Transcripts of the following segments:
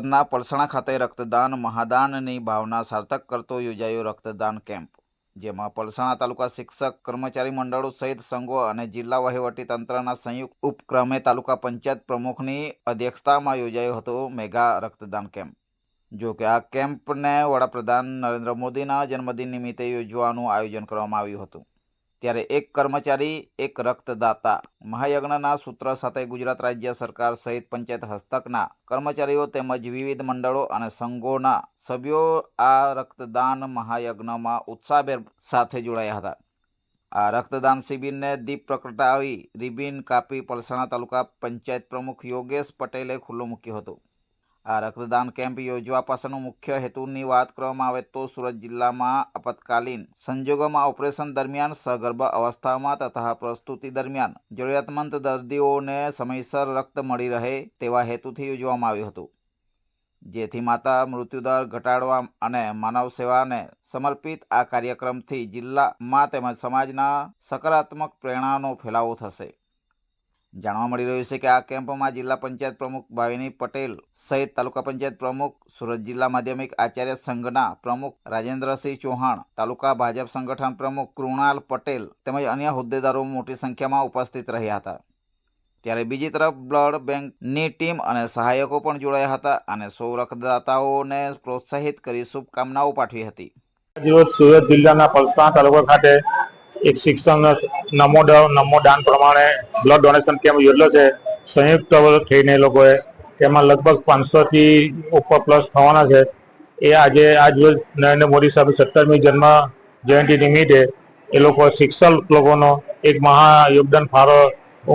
સુરતના પલસાણા ખાતે રક્તદાન મહાદાનની ભાવના સાર્થક કરતો યોજાયો રક્તદાન કેમ્પ, જેમાં પલસાણા તાલુકા શિક્ષક, કર્મચારી મંડળો સહિત સંઘો અને જિલ્લા વહીવટી તંત્રના સંયુક્ત ઉપક્રમે તાલુકા પંચાયત પ્રમુખની અધ્યક્ષતામાં યોજાયો હતો મેગા રક્તદાન કેમ્પ. જો કે આ કેમ્પને વડાપ્રધાન નરેન્દ્ર મોદીના જન્મદિન નિમિત્તે યોજવાનું આયોજન કરવામાં આવ્યું હતું. ત્યારે એક કર્મચારી, એક રક્તદાતા. મહાયજ્ઞના સૂત્ર સાથે ગુજરાત રાજ્ય સરકાર સહિત પંચાયત હસ્તકના કર્મચારીઓ તેમજ વિવિધ મંડળો અને સંઘોના સભ્યો આ રક્તદાન મહાયજ્ઞમાં ઉત્સાહભેર સાથે જોડાયા હતા. આ રક્તદાન શિબિરને દીપ પ્રગટાવી, રિબિન કાપી પલસાણા તાલુકા પંચાયત પ્રમુખ યોગેશ પટેલે ખુલ્લો મૂક્યો હતો. આ રક્તદાન કેમ્પ યોજવા પાછળનો મુખ્ય હેતુની વાત કરવામાં આવે તો સુરત જિલ્લામાં આપતકાલીન સંજોગોમાં ઓપરેશન દરમિયાન સગર્ભ અવસ્થામાં તથા પ્રસ્તુતિ દરમિયાન જરૂરિયાતમંદ દર્દીઓને સમયસર રક્ત મળી રહે તેવા હેતુથી યોજવામાં આવ્યું હતું. જેથી માતા મૃત્યુદર ઘટાડવા અને માનવ સેવાને સમર્પિત આ કાર્યક્રમથી જિલ્લામાં તેમજ સમાજના સકારાત્મક પ્રેરણાનો ફેલાવો થશે. જાણવા મળી રહ્યું છે કે આ કેમ્પમાં જિલ્લા પંચાયત પ્રમુખ ભાવિની પટેલ સહિત તાલુકા પંચાયત પ્રમુખ, સુરત જિલ્લા માધ્યમિક આચાર્ય સંઘના પ્રમુખ રાજેન્દ્રસિંહ ચૌહાણ, તાલુકા ભાજપ સંગઠન પ્રમુખ કૃણાલ પટેલ તેમજ અન્ય હોદ્દેદારો મોટી સંખ્યામાં ઉપસ્થિત રહ્યા હતા. ત્યારે બીજી તરફ બ્લડ બેંકની ટીમ અને સહાયકો પણ જોડાયા હતા અને સૌ રક્તદાતાઓને પ્રોત્સાહિત કરી શુભકામનાઓ પાઠવી હતી. સુરત જિલ્લાના પલસાણા તાલુકા ખાતે એક શિક્ષણ નમો નમો દાન પ્રમાણે બ્લડ ડોનેશન કેમ્પ યોજેલો છે, સંયુક્ત થઈને એ લોકોએ તેમાં લગભગ પાંચસો થી ઉપર પ્લસ થવાના છે. એ આજે, આજ નરેન્દ્ર મોદી સાહેબ સત્તરમી જન્મ જયંતિ નિમિત્તે એ લોકો શિક્ષક લોકોનો એક મહા યોગદાન ફાળો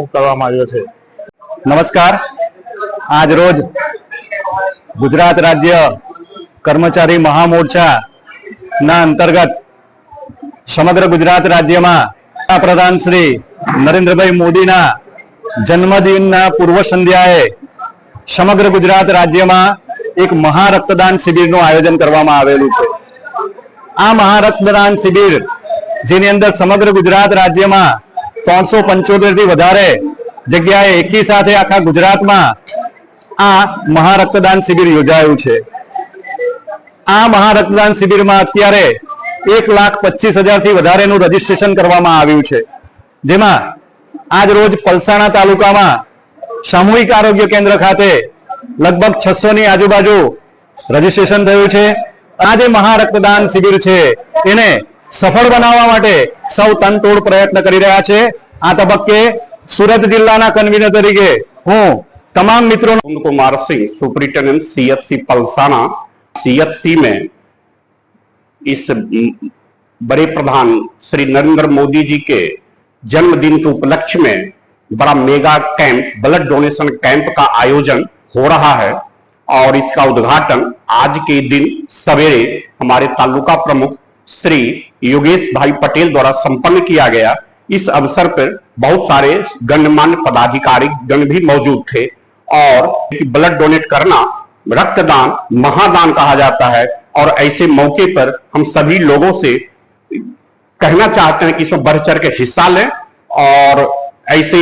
કરવામાં આવ્યો છે. નમસ્કાર. આજ રોજ ગુજરાત રાજ્ય કર્મચારી મહામોરચા ના અંતર્ગત સમગ્ર ગુજરાત રાજ્યમાં વડાપ્રધાન શ્રી નરેન્દ્રભાઈ મોદીના જન્મદિનના પૂર્વ સંધ્યાએ સમગ્ર ગુજરાત રાજ્યમાં એક મહા રક્તદાન શિબિરનું આયોજન કરવામાં આવેલું છે. આ મહા રક્તદાન શિબિર, જેની અંદર સમગ્ર ગુજરાત રાજ્યમાં ત્રણસો પંચોતેરથી વધારે જગ્યાએ એકી સાથે આખા ગુજરાતમાં આ મહા રક્તદાન શિબિર યોજાયું છે. આ મહા રક્તદાન શિબિરમાં અત્યારે એક લાખ પચીસ હજારથી વધારેનું રજીસ્ટ્રેશન કરવામાં આવ્યું છે. જેમાં આજ રોજ પલસાણા તાલુકામાં સામૂહિક આરોગ્ય કેન્દ્ર ખાતે લગભગ છસો ની આજુબાજુ રજીસ્ટ્રેશન થયું છે. આ જે મહા રક્તદાન શિબિર છે, એને સફળ બનાવવા માટે સૌ તનતોડ પ્રયત્ન કરી રહ્યા છે. આ તબક્કે સુરત જિલ્લાના કન્વીનર તરીકે હું તમામ મિત્રો Kumarsinh superintendent CHC Palsana. CFC મેં इस बड़े प्रधान श्री नरेंद्र मोदी जी के जन्मदिन के उपलक्ष्य में बड़ा mega camp blood donation camp का आयोजन हो रहा है और इसका उद्घाटन आज के दिन सवेरे हमारे तालुका प्रमुख श्री योगेश भाई पटेल द्वारा संपन्न किया गया। इस अवसर पर बहुत सारे गणमान्य पदाधिकारी, गण भी मौजूद थे और ब्लड डोनेट करना रक्तदान, महादान कहा जाता है। और ऐसे मौके पर हम सभी लोगों से कहना चाहते हैं कि इसमें बढ़ चढ़ के हिस्सा लें और ऐसे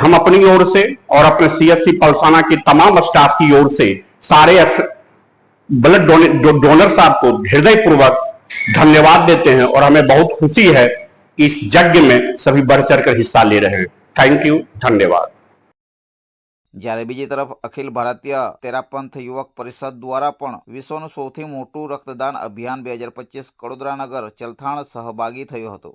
हम अपनी ओर से और अपने सीएफसी पलसाना के तमाम स्टाफ की ओर से सारे ब्लड डोनर साहब को हृदय पूर्वक धन्यवाद देते हैं और हमें बहुत खुशी है कि इस यज्ञ में सभी बढ़ चढ़कर हिस्सा ले रहे हैं। थैंक यू धन्यवाद। જ્યારે બીજી તરફ અખિલ ભારતીય તેરાપંથ યુવક પરિષદ દ્વારા પણ વિશ્વનું સૌથી મોટું રક્તદાન અભિયાન બે હજાર પચીસ કડોદરાનગર ચલથાણ સહભાગી થયો હતો.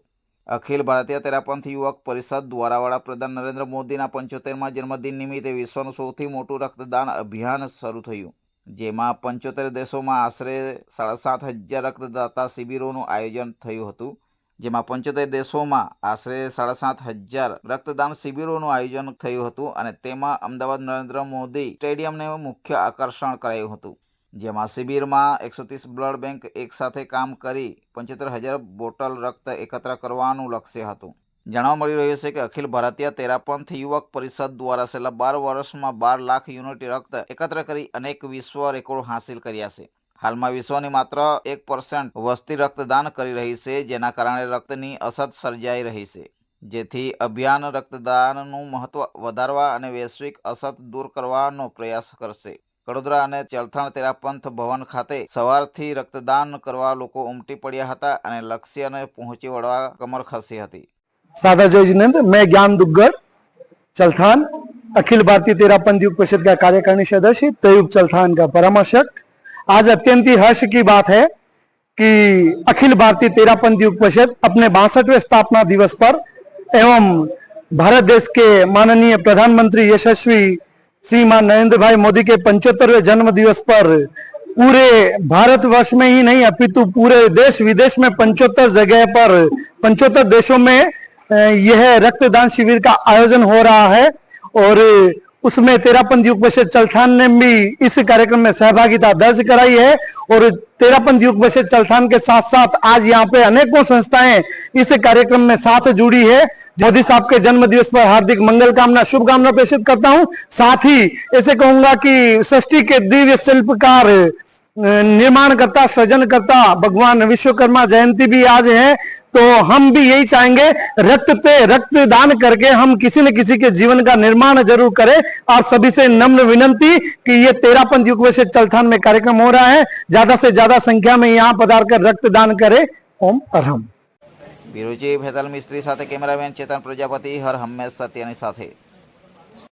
અખિલ ભારતીય તેરાપંથ યુવક પરિષદ દ્વારા વડાપ્રધાન નરેન્દ્ર મોદીના પંચોતેરમાં જન્મદિન નિમિત્તે વિશ્વનું સૌથી મોટું રક્તદાન અભિયાન શરૂ થયું. જેમાં પંચોતેર દેશોમાં આશરે સાડા સાત હજાર રક્તદાતા શિબિરોનું આયોજન થયું હતું. જેમાં પંચોતેર દેશોમાં આશરે સાડા સાત હજાર રક્તદાન શિબિરોનું આયોજન થયું હતું અને તેમાં અમદાવાદ નરેન્દ્ર મોદી સ્ટેડિયમને મુખ્ય આકર્ષણ કરાયું હતું. જેમાં શિબિરમાં એકસો ત્રીસ બ્લડ બેંક એકસાથે કામ કરી પંચોતેર હજાર બોટલ રક્ત એકત્ર કરવાનું લક્ષ્ય હતું. જાણવા મળી રહ્યું છે કે અખિલ ભારતીય તેરાપંથ યુવક પરિષદ દ્વારા છેલ્લા બાર વર્ષમાં બાર લાખ યુનિટ રક્ત એકત્ર કરી અનેક વિશ્વ રેકોર્ડ હાંસિલ કર્યા છે. હાલમાં વિશ્વની માત્ર એક પર્સન્ટ વસ્તી રક્તદાન કરી રહી છે જેના કારણે રક્તની અછત સર્જાઈ રહી છે જેથી અભિયાન રક્તદાનનું મહત્વ વધારવા અને વૈશ્વિક અછત દૂર કરવાનો પ્રયાસ કરશે કડોદરા અને ચલથાણ તેરાપંથ ભવન ખાતે સવારથી રક્તદાન કરવા લોકો ઉમટી પડ્યા હતા અને લક્ષ્યને પહોંચી વળવા કમર ખસી હતી सादा जय जिनेन्द्र मैं ज्ञान दुग्गड़ चलथान अखिल भारतीय तेरापंथ युग परिषद का कार्यकारिणी सदस्य तयुग चलथान का परामर्शक आज अत्यंत ही हर्ष की बात है कि अखिल भारतीय तेरापंथ युग परिषद अपने बासठवें स्थापना दिवस पर एवं भारत देश के माननीय प्रधानमंत्री यशस्वी श्रीमान नरेंद्र भाई मोदी के पंचोत्तरवें जन्म दिवस पर पूरे भारतवर्ष में ही नहीं, अपितु पूरे देश विदेश में पंचोत्तर जगह पर पंचोत्तर देशों में यह रक्तदान शिविर का आयोजन हो रहा है और उसमें तेरापंथ युग परिषद चलथान ने भी इस कार्यक्रम में सहभागिता दर्ज कराई है और तेरापन युग परिषद चलथान के साथ साथ आज यहाँ पे अनेकों संस्थाएँ इस कार्यक्रम में साथ जुड़ी है। जदि साहब के जन्म दिवस पर हार्दिक मंगल कामना, शुभकामना प्रेषित करता हूँ। साथ ही ऐसे कहूँगा कि षष्ठी के दिव्य शिल्पकार निर्माण करता सृजन करता भगवान विश्वकर्मा जयंती भी आज है तो हम भी यही चाहेंगे रक्त पे रक्तदान करके हम किसी न किसी के जीवन का निर्माण जरूर करें आप सभी से नम्र विनंती कि ये तेरापंथ युग से चलथान में कार्यक्रम हो रहा है ज्यादा से ज्यादा संख्या में यहाँ पधार कर रक्तदान करें ओम अरहम બ્યુરો ચીફ હેતલ મિસ્ત્રી સાથે કેમેરામેન ચેતન પ્રજાપતિ હર હંમેશ સત્યની સાથે